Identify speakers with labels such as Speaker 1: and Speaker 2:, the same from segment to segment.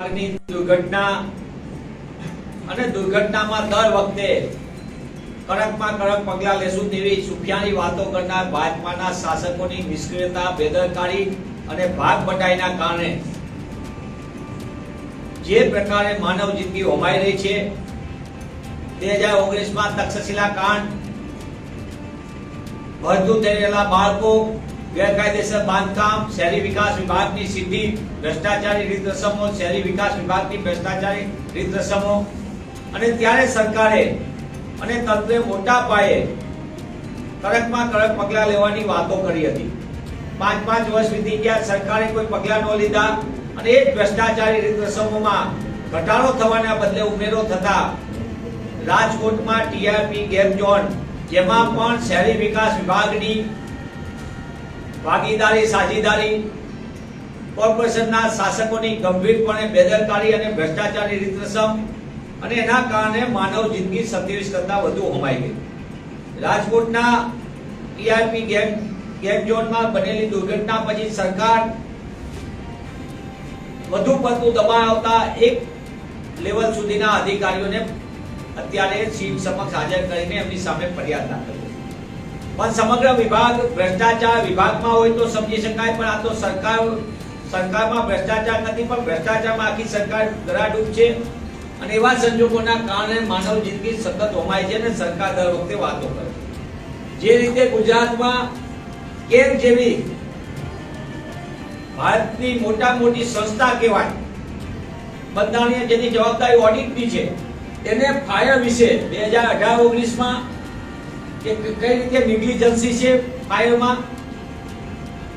Speaker 1: ની દુર્ઘટના અને દુર્ઘટનામાં દર વખતે કડકમાં કડક પગલાં લેશું તેવી સુફિયાની વાતો કરનાર ભાજપાના શાસકોની નિષ્ક્રિયતા, બેદરકારી અને ભાગ બટાઈના કારણે જે પ્રકારે માનવ જિંદગી હોમાઈ રહી છે, બે હજાર ઓગણીસમાં તક્ષશિલા કાંડ, ભરતું થઈ રહેલા બાળકો ગેરકાયદેસર બાંધકામ, શહેરી વિકાસ વિભાગની સિદ્ધિ, ભ્રષ્ટાચારી રીત રસમો શહેરી વિકાસ વિભાગની ભ્રષ્ટાચારી રીત રસમો અને ત્યારે સરકારે અને તંત્રે મોટા પાયે કડકમાં કડક પગલાં લેવાની વાતો કરી હતી. પાંચ પાંચ વર્ષ વીતી ગયા, સરકારે કોઈ પગલાં ન લીધા અને એ ભ્રષ્ટાચારી રીત રસમોમાં ઘટાડો થવાના બદલે ઉમેરો થતા રાજકોટમાં ટીઆરપી ગેમ ઝોન જેમાં પણ શહેરી વિકાસ વિભાગની ભાગીદારી, સાજીદારી, કોર્પોરેશનના શાસકોની ગંભીરપણે બેદરકારી અને ભ્રષ્ટાચારની રીતરસમ અને એના કારણે માનવ જિંદગી સત્યાવીસ કરતાં વધુ હોમાઈ ગઈ. રાજકોટના ટીઆરપી ગેમ ગેમ ઝોનમાં બનેલી દુર્ઘટના પછી સરકાર વધુ પડતું દબાણ આવતા એક લેવલ સુધીના અધિકારીઓને અત્યારે સીમ સમક્ષ હાજર કરીને એમની સામે ફરિયાદ દાખલ પણ સમગ્ર વિભાગ ભ્રષ્ટાચાર વિભાગમાં હોય તો સમજી શકાય, પણ આ તો સરકાર, સરકારમાં ભ્રષ્ટાચાર નથી, પણ ભ્રષ્ટાચારમાં આખી સરકાર ગરાડૂબ છે. અને એવા સંજોગોના કારણે માનવ જિંદગી સતત હોમાય છે અને સરકાર દર વખતે વાતો કરે જે રીતે ગુજરાતમાં કેમ જેવી ભારતની મોટા મોટી સંસ્થા કહેવાય, બંધારણીય જેની જવાબદારી ઓડિટની છે, તેને ફાયર વિશે બે હજાર અઢાર ઓગણીસમાં કે કઈ રીતે નિગ્લિજન્સી છે ફાયરમાં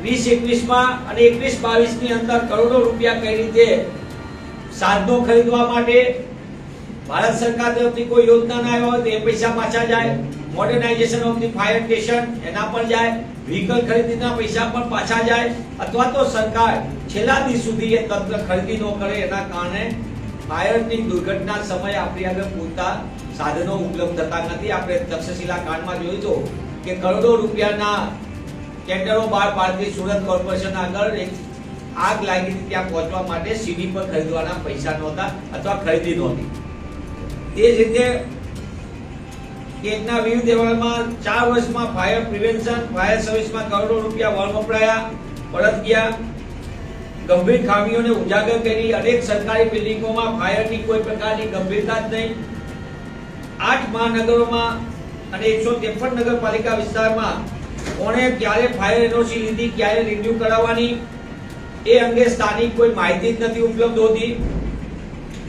Speaker 1: વીસ, એકવીસમાં અને એકવીસ, બાવીસની અંદર કરોડો રૂપિયા કઈ રીતે સાધનો ખરીદવા માટે ભારત સરકાર તરફથી કોઈ યોજના ના આવ્યા હોય તો એ પૈસા પાછા જાય modernisation of the fire station એના પર જાય વ્હીકલ ખરીદીના પૈસા પણ પાછા જાય, અથવા તો સરકાર છેલ્લા દિવસ સુધી એ તંત્ર ખરીદી ન કરે એના કારણે ફાયરની દુર્ઘટના સમયે આપણી આગળ પૂરતા સાધનો ઉપલબ્ધ થતા નથી. આપણે તક્ષશિલા કાંડમાં જોયું તો કે કરોડો રૂપિયાના ટેન્ડરો બહાર પાડતી સુરત કોર્પોરેશન આગળ આગ લાગી ત્યાં પહોંચવા માટે સીડી પર ખરીદવાના પૈસા નહોતા અથવા ખરીદી નહોતી. તે જ રીતે કેકના વિવિધ અહેવાલમાં ચાર વર્ષમાં ફાયર પ્રિવેન્શન, ફાયર સર્વિસમાં કરોડો રૂપિયા વળ વપરાયા પરત ગયા. ગંભીર ખામીઓને ઉજાગર કરી અનેક સરકારી બિલ્ડિંગોમાં ફાયરની કોઈ પ્રકારની ગંભીરતા જ નહીં. આઠ મહાનગરોમાં અને એકસો ત્રેપન નગરપાલિકા વિસ્તારમાં કોણે ક્યારે ફાયર એનઓસી લીધી, ક્યારે રિન્યુ કરાવવાની, એ અંગે સ્થાનિક કોઈ માહિતી જ નથી ઉપલબ્ધ હોતી.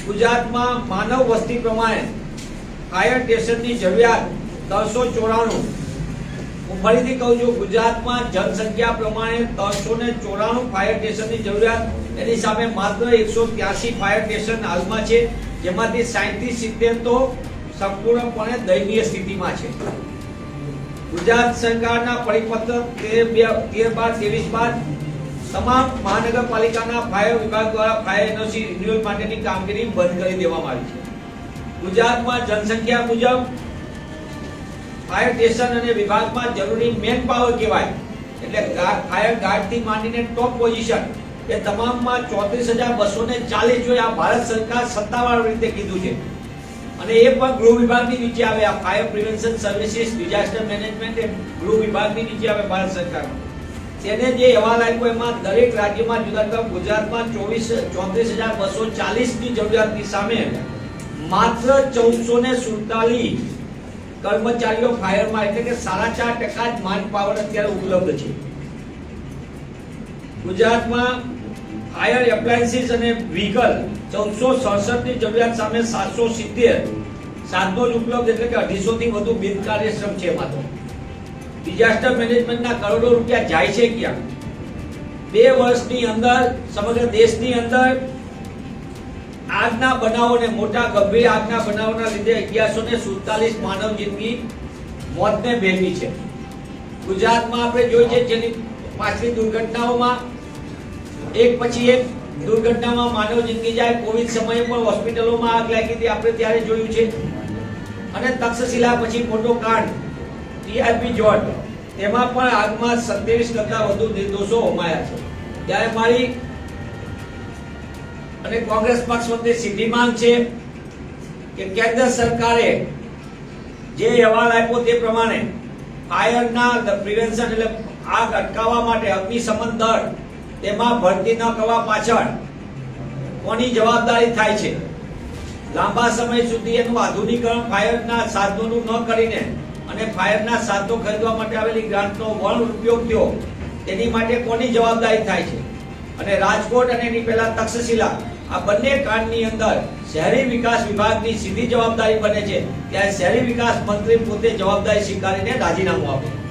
Speaker 1: ગુજરાતમાં માનવ વસ્તી પ્રમાણે ફાયર સ્ટેશનની જરૂરિયાત ત્રણસો ચોરાણું હું ફરીથી કહું છું, ગુજરાતમાં જનસંખ્યા પ્રમાણે ત્રણસો ને ચોરાણું ફાયર સ્ટેશનની જરૂરિયાત. એની સામે માત્ર એકસો ત્યાસી ફાયર સ્ટેશન હાલમાં છે, જેમાંથી સાહીઠથી સિત્તેર તો સંપૂર્ણપણે દયનીય સ્થિતિમાં છે. ગુજરાત સરકારના પરિપત્ર તેર બે, તેર બાર, ત્રેવીસ બાદ તમામ મહાનગરપાલિકાના ફાયર વિભાગ દ્વારા ફાયર એનઓસી રિન્યુઅલ માટેની કામગીરી બંધ કરી દેવામાં આવી છે. ગુજરાતમાં જનસંખ્યા મુજબ ફાયર સ્ટેશન અને વિભાગમાં જરૂરી મેન પાવર કહેવાય. એટલે ફાયર ગાર્ડથી માંડીને ટોપ પોઝિશન એ તમામમાં ચોત્રીસ હજાર બસો ને ચાલીસ જોઈએ આ ભારત સરકાર સત્તાવાર રીતે કીધું છે. અને એ પણ ગૃહ વિભાગની નીચે આવે, આ fire prevention services disaster management એ ગૃહ વિભાગની નીચે આવે ભારત સરકાર તેને જે અહેવાલ આપ્યો એમાં દરેક રાજ્યમાં જુદા જુદા, ગુજરાતમાં ચોવીસ, ચોત્રીસ હજાર બસો ચાલીસની જરૂરિયાતની સામે માત્ર ચૌદસો ને સુડતાલીસ કર્મચારીઓ ફાયરમાં એટલે કે સાડા ચાર ટકા જ માન પાવર અત્યારે ઉપલબ્ધ છે. ગુજરાતમાં ફાયર એપ્લાયન્સીસ અને વ્હીકલ ચૌદસો સડસઠની જરૂરિયાત સામે સાતસો સિત્તેર. સાધનો જ ઉપલબ્ધ એટલે કે અઢીસો થી વધુ બિનકાર્યક્ષમ છે માત્ર ડિઝાસ્ટર મેનેજમેન્ટના કરોડો રૂપિયા જાય છે ક્યાં? બે વર્ષની અંદર, સમગ્ર દેશની અંદર આગના બનાવોને, મોટા ગંભીર આગના બનાવોના લીધે અગિયારસો ને સુડતાલીસ માનવ જિંદગી મોતને ભેગી છે. ગુજરાતમાં આપણે જોઈ છે જેની પાછલી દુર્ઘટનાઓમાં, એક પછી એક દુર્ઘટનામાં માનવ જિંદગી જાય. કોવિડ સમયે પણ હોસ્પિટલોમાં આગ લાગી હતી, આપણે ત્યારે જોયું છે. અને તક્ષશિલા પછી મોટો કાંડ, ટીઆરપી જોટ, તેમાં પણ આગમાં સત્યાવીસ કરતા વધુ નિર્દોષો હોમાયા છે. ત્યારે મારી અને કોંગ્રેસ પક્ષ વતી સીધી માંગ છે કે કેન્દ્ર સરકારે જે અહેવાલ આપ્યો તે પ્રમાણે ફાયરના પ્રિવેન્શન એટલે આગ અટકાવવા માટે અગ્નિશમન દળ તેમાં ભરતી ન કરવા પાછળ કોની જવાબદારી થાય છે? લાંબા સમય સુધી એનું આધુનિકરણ ફાયરના સાધનોનું ન કરીને અને ફાયરના સાધનો ખરીદવા માટે આવેલી ગ્રાન્ટનો વણ ઉપયોગ થયો, તેની માટે કોની જવાબદારી થાય છે? અને રાજકોટ અને એની પહેલા તક્ષશિલા, આ બંને કાંડની અંદર શહેરી વિકાસ વિભાગની સીધી જવાબદારી બને છે. ત્યારે શહેરી વિકાસ મંત્રી પોતે જવાબદારી સ્વીકારીને રાજીનામું આપે.